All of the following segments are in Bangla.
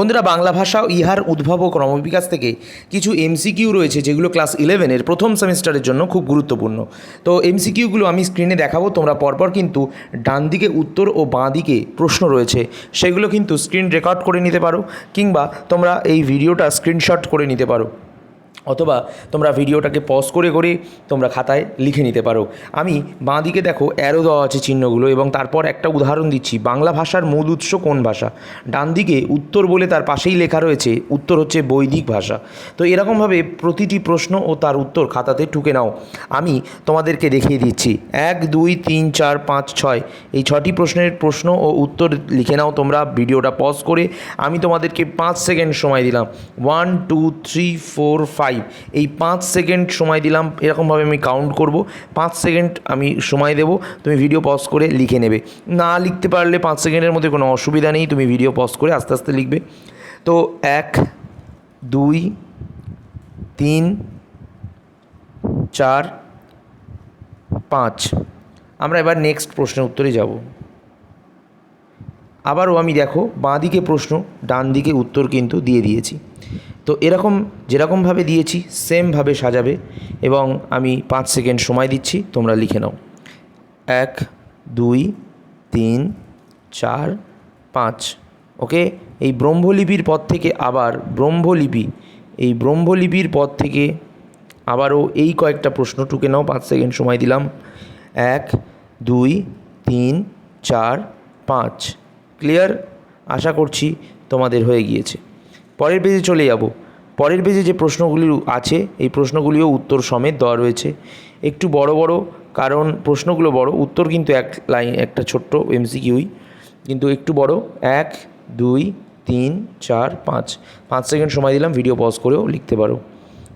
বন্ধুরা, বাংলা ভাষা ইহার উদ্ভব ও ক্রমবিকাশ থেকে কিছু এমসিকিউ রয়েছে, যেগুলো ক্লাস ইলেভেনের প্রথম সেমিস্টারের জন্য খুব গুরুত্বপূর্ণ। তো এমসিকিউগুলো আমি স্ক্রিনে দেখাবো, তোমরা পরপর কিন্তু ডান দিকে উত্তর ও বাঁ দিকে প্রশ্ন রয়েছে, সেগুলো কিন্তু স্ক্রিন রেকর্ড করে নিতে পারো, কিংবা তোমরা এই ভিডিওটা স্ক্রিনশট করে নিতে পারো। অথবা তোমরা ভিডিওটাকে পজ করে করে তোমরা খাতায় লিখে নিতে পারো। আমি বাঁ দিকে দেখো অ্যারো দেওয়া আছে চিহ্নগুলো এবং তারপর একটা উদাহরণ দিচ্ছি। বাংলা ভাষার মূল উৎস কোন ভাষা? ডান দিকে উত্তর বলে তার পাশেই লেখা রয়েছে, উত্তর হচ্ছে বৈদিক ভাষা। তো এরকমভাবে প্রতিটি প্রশ্ন ও তার উত্তর খাতাতে ঠুকে নাও। আমি তোমাদেরকে দেখিয়ে দিচ্ছি। এক, দুই, তিন, চার, পাঁচ, ছয়। এই ছটি প্রশ্নের প্রশ্ন ও উত্তর লিখে নাও তোমরা ভিডিওটা পজ করে। আমি তোমাদেরকে পাঁচ সেকেন্ড সময় দিলাম। One two three four five এই পাঁচ সেকেন্ড সময় দিলাম, এরকমভাবে আমি কাউন্ট করব। পাঁচ সেকেন্ড আমি সময় দেব, তুমি ভিডিও পজ করে লিখে নেবে। না লিখতে পারলে পাঁচ সেকেন্ডের মধ্যে কোনো অসুবিধা নেই, তুমি ভিডিও পজ করে আস্তে আস্তে লিখবে। তো এক, দুই, তিন, চার, পাঁচ। আমরা এবার নেক্সট প্রশ্নের উত্তরে যাব। আবারও আমি দেখো বাঁ দিকে প্রশ্ন ডান দিকে উত্তর কিন্তু দিয়ে দিয়েছি। তো এরকম যেরকমভাবে দিয়েছি সেমভাবে সাজাবে এবং আমি পাঁচ সেকেন্ড সময় দিচ্ছি, তোমরা লিখে নাও। এক, দুই, তিন, চার, পাঁচ। ওকে এই ব্রহ্মলিপির পদ থেকে আবার ব্রহ্মলিপি, এই ব্রহ্মলিপির পদ থেকে আবারও এই কয়েকটা প্রশ্ন টুকে নাও, পাঁচ সেকেন্ড সময় দিলাম। এক, দুই, তিন, চার, পাঁচ। ক্লিয়ার আশা করছি তোমাদের হয়ে গিয়েছে। পরের পেজে চলে যাব। পরের পেজে যে প্রশ্নগুলি আছে, এই প্রশ্নগুলিও উত্তর সমেত দেওয়া রয়েছে। একটু বড় বড়, কারণ প্রশ্নগুলো বড়, উত্তর কিন্তু এক লাইন একটা ছোট্ট এমসিকিউই কিন্তু একটু বড়, এক, দুই, তিন, চার, পাঁচ। পাঁচ সেকেন্ড সময় দিলাম ভিডিও পজ করেও লিখতে পারো।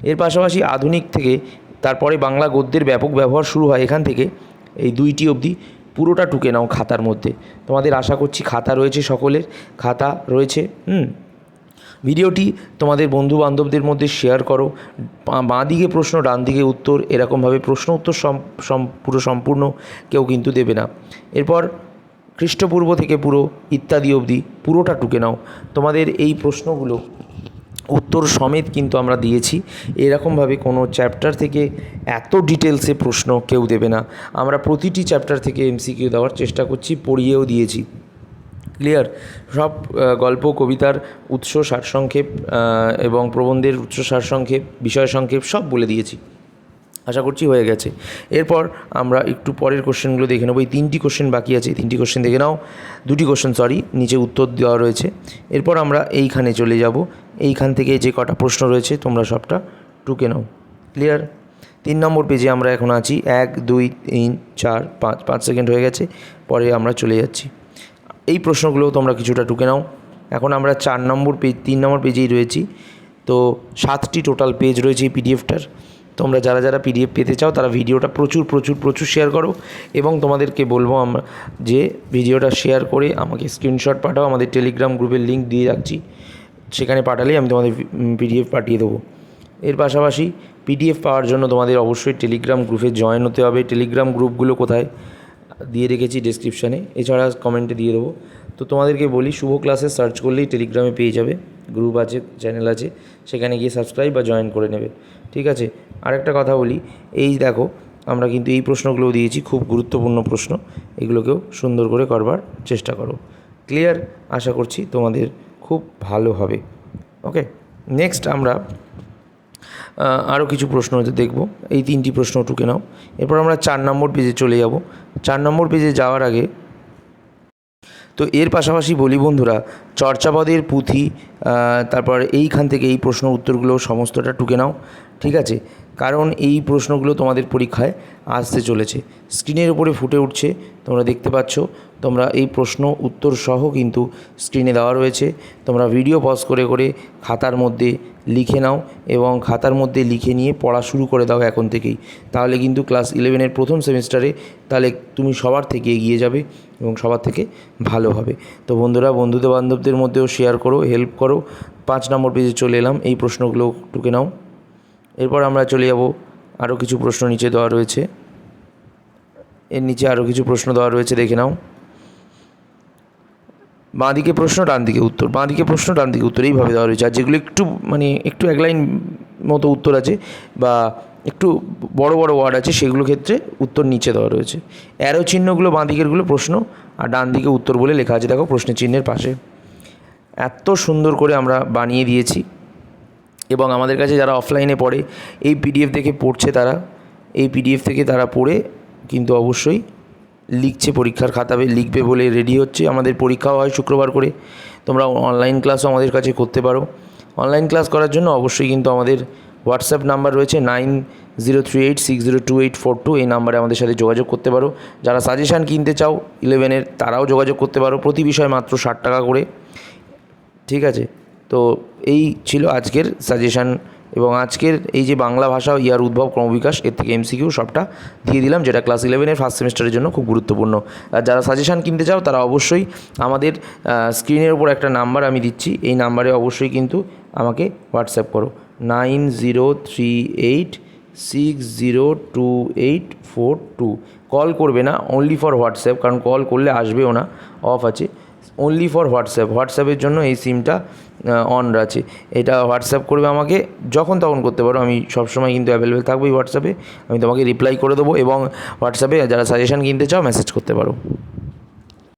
এর পাশাপাশি আধুনিক থেকে, তারপরে বাংলা গদ্যের ব্যাপক ব্যবহার শুরু হয় এখান থেকে, এই দুইটি অবধি। পুরোটা টুকে নাও খাতার মধ্যে। তোমাদের আশা করছি খাতা রয়েছে সকলের। খাতা রয়েছে, হুম? ভিডিওটি তোমাদের বন্ধু বান্ধবদের মধ্যে শেয়ার করো। বাঁ- দিকে প্রশ্ন ডান দিকে উত্তর, এরকমভাবে প্রশ্ন উত্তর পুরো সম্পূর্ণ কেউ কিন্তু দেবে না। এরপর খ্রিস্টপূর্ব থেকে পুরো ইত্যাদি অবধি পুরোটা টুকে নাও। তোমাদের এই প্রশ্নগুলো উত্তর সমেত কিন্তু আমরা দিয়েছি। এরকমভাবে কোনো চ্যাপ্টার থেকে এত ডিটেলসে প্রশ্ন কেউ দেবে না। আমরা প্রতিটি চ্যাপ্টার থেকে এমসিকিউ দেওয়ার চেষ্টা করছি, পড়িয়েও দিয়েছি। ক্লিয়ার সব গল্প, কবিতার উৎস, সারসংক্ষেপ এবং প্রবন্ধের উৎস, সারসংক্ষেপ বিষয় সংক্ষেপ সব বলে দিয়েছি। আশা করছি হয়ে গেছে। এরপর আমরা একটু পরের কোশ্চেনগুলো দেখে নেব। এই তিনটি কোশ্চেন বাকি আছে। তিনটি কোশ্চেন দেখে নাও। দুটি কোশ্চেন সরি নিচে উত্তর দেওয়া রয়েছে। এরপর আমরা এইখানে চলে যাব। এইখান থেকে যে কটা প্রশ্ন রয়েছে, তোমরা সবটা টুকে নাও। ক্লিয়ার তিন নম্বর পেজে আমরা এখন আছি। এক, দুই, তিন, চার, পাঁচ পাঁচ সেকেন্ড হয়ে গেছে। পরে আমরা চলে যাচ্ছি। এই প্রশ্নগুলো তোমরা কিছুটা টুকে নাও। এখন আমরা চার নম্বর পেজ তিন নম্বর পেজেই রয়েছি। তো সাতটি টোটাল পেজ রয়েছে এই পিডিএফটার তোমরা যারা যারা পিডিএফ পেতে চাও, তারা ভিডিওটা প্রচুর প্রচুর প্রচুর শেয়ার করো এবং তোমাদেরকে বলব আমরা যে ভিডিওটা শেয়ার করে আমাকে স্ক্রিনশট পাঠাও। আমাদের টেলিগ্রাম গ্রুপের লিঙ্ক দিয়ে রাখছি। সেখানে পাঠালেই আমি তোমাদের পিডিএফ পাঠিয়ে দেবো। এর পাশাপাশি পিডিএফ পাওয়ার জন্য তোমাদের অবশ্যই টেলিগ্রাম গ্রুপে জয়েন হতে হবে। টেলিগ্রাম গ্রুপগুলো কোথায়? দিয়ে রেখেছি ডেসক্রিপশানে এছাড়া কমেন্টে দিয়ে দেবো। তো তোমাদেরকে বলি, শুভ ক্লাসে সার্চ করলেই টেলিগ্রামে পেয়ে যাবে। গ্রুপ আছে চ্যানেল আছে, সেখানে গিয়ে সাবস্ক্রাইব বা জয়েন করে নেবে। ঠিক আছে? আরেকটা কথা বলি, এই দেখো, আমরা কিন্তু এই প্রশ্নগুলোও দিয়েছি, খুব গুরুত্বপূর্ণ প্রশ্ন। এগুলোকেও সুন্দর করে করবার চেষ্টা করো। ক্লিয়ার আশা করছি তোমাদের খুব ভালো হবে। ওকে নেক্সট আমরা আরও কিছু প্রশ্ন হয়তো দেখব। এই তিনটি প্রশ্ন টুকে নাও। এরপর আমরা চার নম্বর পেজে চলে যাব। চার নম্বর পেজে যাওয়ার আগে তো এর পাশাপাশি বলি বন্ধুরা, চর্চাপদের পুঁথি তারপর এইখান থেকে এই প্রশ্ন উত্তরগুলো সমস্তটা টুকে নাও। ঠিক আছে? কারণ এই প্রশ্নগুলো তোমাদের পরীক্ষায় আসতে চলেছে। স্ক্রিনের উপরে ফুটে উঠছে, তোমরা দেখতে পাচ্ছ। তোমরা এই প্রশ্ন উত্তর সহ কিন্তু স্ক্রিনে দেওয়া রয়েছে। তোমরা ভিডিও পজ করে করে খাতার মধ্যে লিখে নাও এবং খাতার মধ্যে লিখে নিয়ে পড়া শুরু করে দাও এখন থেকেই। তাহলে কিন্তু ক্লাস ইলেভেনের প্রথম সেমিস্টারে তাহলে তুমি সবার থেকে এগিয়ে যাবে এবং সবার থেকে ভালো হবে। তো বন্ধুরা, বন্ধুদের বান্ধবদের মধ্যেও শেয়ার করো হেল্প করো। পাঁচ নম্বর পেজে চলে এলাম। এই প্রশ্নগুলো টুকে নাও। এরপর আমরা চলে যাব আরও কিছু প্রশ্ন নিচে দেওয়া রয়েছে। এর নিচে আরও কিছু প্রশ্ন দেওয়া রয়েছে, দেখে নাও। বাঁদিকে প্রশ্ন ডান দিকে উত্তর। বাঁদিকে প্রশ্ন ডান দিকে উত্তর, এইভাবে দেওয়া রয়েছে। আর যেগুলো একটু মানে একটু এক লাইন মতো উত্তর আছে বা একটু বড় বড় ওয়ার্ড আছে, সেগুলো ক্ষেত্রে উত্তর নিচে দেওয়া রয়েছে। অ্যারো চিহ্নগুলো বাঁ দিকেরগুলো প্রশ্ন আর ডান দিকে উত্তর বলে লেখা আছে। দেখো প্রশ্নের চিহ্নের পাশে। এত সুন্দর করে আমরা বানিয়ে দিয়েছি। এবং আমাদের কাছে যারা অফলাইনে পড়ে, এই পিডিএফ দেখে পড়ছে তারা। এই পিডিএফ থেকে তারা পড়ে কিন্তু অবশ্যই লিখছে পরীক্ষার খাতাবে লিখবে বলে রেডি হচ্ছে। আমাদের পরীক্ষাও হয় শুক্রবার করে। তোমরা অনলাইন ক্লাসও আমাদের কাছে করতে পারো। অনলাইন ক্লাস করার জন্য অবশ্যই কিন্তু আমাদের হোয়াটসঅ্যাপ নাম্বার রয়েছে nine zero three eight six zero two eight four two এই নাম্বারে আমাদের সাথে যোগাযোগ করতে পারো। যারা সাজেশান কিনতে চাও ইলেভেনের তারাও যোগাযোগ করতে পারো। প্রতি বিষয় মাত্র ষাট টাকা করে। ঠিক আছে? তো এই ছিল আজকের সাজেশান এবং আজকের এই যে বাংলা ভাষা ইয়ার উদ্ভব ক্রমবিকাশ, এর থেকে এমসিকিউ সবটা দিয়ে দিলাম, যেটা ক্লাস ইলেভেনের ফার্স্ট সেমিস্টারের জন্য খুব গুরুত্বপূর্ণ। আর যারা সাজেশান কিনতে চাও, তারা অবশ্যই আমাদের স্ক্রিনের উপর একটা নাম্বার আমি দিচ্ছি। এই নাম্বারে অবশ্যই কিন্তু আমাকে হোয়াটসঅ্যাপ করো। Nine zero three eight six zero two eight four two. Call করবে না অনলি ফর হোয়াটসঅ্যাপ কারণ কল করলে আসবেও না অফ আছে। অনলি ফর হোয়াটসঅ্যাপ হোয়াটসঅ্যাপের জন্য এই সিমটা অন আছে। এটা হোয়াটসঅ্যাপ করবে আমাকে যখন তখন করতে পারো। আমি সবসময় কিন্তু অ্যাভেলেবেল থাকব এই হোয়াটসঅ্যাপে আমি তোমাকে রিপ্লাই করে দেবো এবং হোয়াটসঅ্যাপে যারা সাজেশান কিনতে চাও মেসেজ করতে পারো।